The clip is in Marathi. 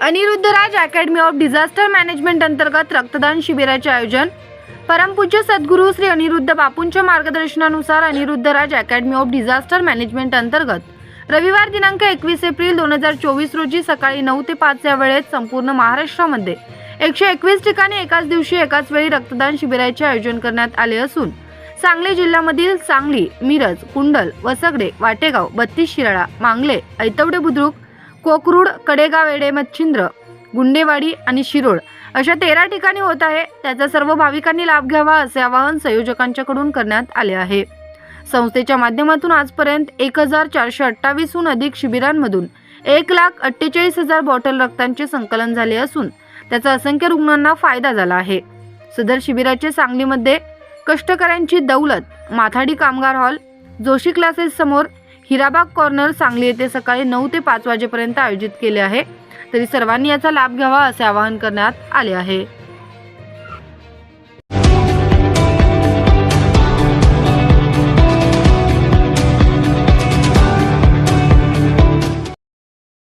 Aniruddha Raj academy of disaster management अंतर्गत रक्तदान शिबिराचे आयोजन. परमपूज्य सद्गुरू श्री अनिरुद्ध बापूंच्या मार्गदर्शनानुसार Aniruddha Raj academy of disaster management अंतर्गत रविवार दिनांक एकवीस एप्रिल दोन हजार चोवीस रोजी सकाळी नऊ ते पाच या वेळेत संपूर्ण महाराष्ट्रामध्ये एकशे एकवीस ठिकाणी एकाच दिवशी एकाच वेळी रक्तदान शिबिराचे आयोजन करण्यात आले असून सांगली जिल्ह्यामधील सांगली मिरज कुंडल वसगडे वाटेगाव बत्तीस शिराळा मांगले ऐतवडे बुद्रुक कोकरूड कडेगाव येडे मच्छिंद्र गुंडेवाडी आणि शिरोळ अशा तेरा ठिकाणी होत आहे. त्याचा सर्व भाविकांनी लाभ घ्यावा असे आवाहन संयोजकांच्याकडून करण्यात आले आहे. संस्थेच्या माध्यमातून आजपर्यंत एक हजार चारशे अठ्ठावीसहून अधिक शिबिरांमधून एक लाख अठ्ठेचाळीस हजार बॉटल रक्तांचे संकलन झाले असून त्याचा असंख्य रुग्णांना फायदा झाला आहे. सदर शिबिराचे सांगलीमध्ये कष्टकऱ्यांची दौलत माथाडी कामगार हॉल जोशी क्लासेस समोर हिराबाग कॉर्नर सांगली येथे सकाळी नऊ ते पाच वाजेपर्यंत आयोजित केले आहे. तरी सर्वांनी याचा लाभ घ्यावा असे आवाहन करण्यात आले आहे.